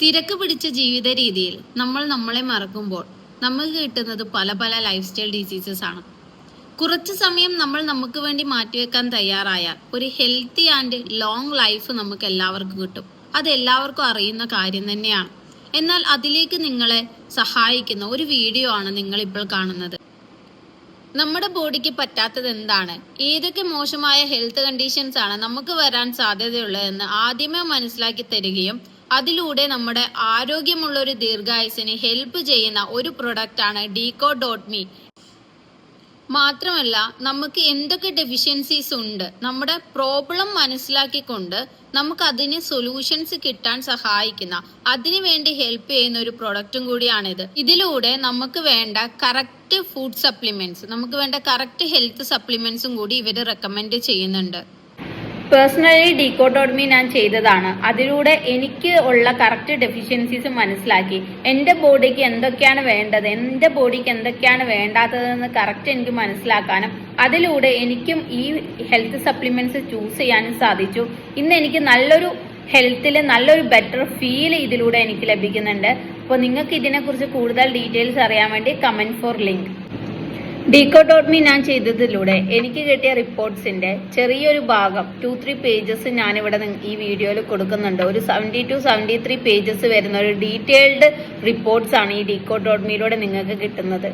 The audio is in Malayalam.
തിരക്ക് പിടിച്ച ജീവിത രീതിയിൽ നമ്മൾ നമ്മളെ മറക്കുമ്പോൾ നമുക്ക് കിട്ടുന്നത് പല പല ലൈഫ് സ്റ്റൈൽ ഡിസീസസ് ആണ്. കുറച്ച് സമയം നമ്മൾ നമുക്ക് വേണ്ടി മാറ്റിവെക്കാൻ തയ്യാറായാൽ ഒരു ഹെൽത്തി ആൻഡ് ലോങ് ലൈഫ് നമുക്ക് എല്ലാവർക്കും കിട്ടും. അത് എല്ലാവർക്കും അറിയുന്ന കാര്യം തന്നെയാണ്. എന്നാൽ അതിലേക്ക് നിങ്ങളെ സഹായിക്കുന്ന ഒരു വീഡിയോ ആണ് നിങ്ങൾ ഇപ്പോൾ കാണുന്നത്. നമ്മുടെ ബോഡിക്ക് പറ്റാത്തത് എന്താണ്? ഏതൊക്കെ മോശമായ ഹെൽത്ത് കണ്ടീഷൻസ് ആണ് നമുക്ക് വരാൻ സാധ്യതയുള്ളതെന്ന് ആദ്യമേ മനസ്സിലാക്കി തരികയും അതിലൂടെ നമ്മുടെ ആരോഗ്യമുള്ള ഒരു ദീർഘായുസിന് ഹെൽപ്പ് ചെയ്യുന്ന ഒരു പ്രൊഡക്റ്റ് ആണ് ഡീകോ ഡോട്ട് മീ മാത്രമല്ല നമുക്ക് എന്തൊക്കെ ഡെഫിഷ്യൻസീസ് ഉണ്ട് നമ്മുടെ പ്രോബ്ലം മനസ്സിലാക്കിക്കൊണ്ട് നമുക്ക് അതിന് സൊല്യൂഷൻസ് കിട്ടാൻ സഹായിക്കുന്ന അതിനു വേണ്ടി ഹെൽപ്പ് ചെയ്യുന്ന ഒരു പ്രൊഡക്റ്റും കൂടിയാണിത്. ഇതിലൂടെ നമുക്ക് വേണ്ട കറക്റ്റ് ഫുഡ് സപ്ലിമെന്റ്സ് നമുക്ക് വേണ്ട കറക്റ്റ് ഹെൽത്ത് സപ്ലിമെന്റ്സും കൂടി ഇവർ റെക്കമെൻഡ് ചെയ്യുന്നുണ്ട്. പേഴ്സണലി ഡീകോട്ടോഡമി ഞാൻ ചെയ്തതാണ്. അതിലൂടെ എനിക്ക് ഉള്ള കറക്റ്റ് ഡെഫിഷ്യൻസീസ് മനസ്സിലാക്കി. എന്റെ ബോഡിക്ക് എന്തൊക്കെയാണ് വേണ്ടത്? എന്റെ ബോഡിക്ക് എന്തൊക്കെയാണ് വേണ്ടാത്തതെന്ന് കറക്റ്റ് എനിക്ക് മനസ്സിലാക്കാനും അതിലൂടെ എനിക്കും ഈ ഹെൽത്ത് സപ്ലിമെന്റ്സ് ചൂസ് ചെയ്യാനും സാധിച്ചു. ഇന്ന് എനിക്ക് നല്ലൊരു ഹെൽത്തിൽ നല്ലൊരു ബെറ്റർ ഫീൽ ഇതിലൂടെ എനിക്ക് ലഭിക്കുന്നുണ്ട്. അപ്പോൾ നിങ്ങൾക്ക് ഇതിനെക്കുറിച്ച് കൂടുതൽ ഡീറ്റെയിൽസ് അറിയാൻ വേണ്ടി കമന്റ് ഫോർ ലിങ്ക് ഡീകോട്ടോട്മി ഞാൻ ചെയ്തതിലൂടെ എനിക്ക് കിട്ടിയ റിപ്പോർട്ട്സിന്റെ ചെറിയൊരു ഭാഗം ടു ത്രീ പേജസ് ഞാനിവിടെ ഈ വീഡിയോയിൽ കൊടുക്കുന്നുണ്ട്. ഒരു seventy two seventy three pages വരുന്ന ഒരു ഡീറ്റെയിൽഡ് റിപ്പോർട്ട്സ് ആണ് ഈ ഡീകോട്ടോട്മിയിലൂടെ നിങ്ങൾക്ക് കിട്ടുന്നത്.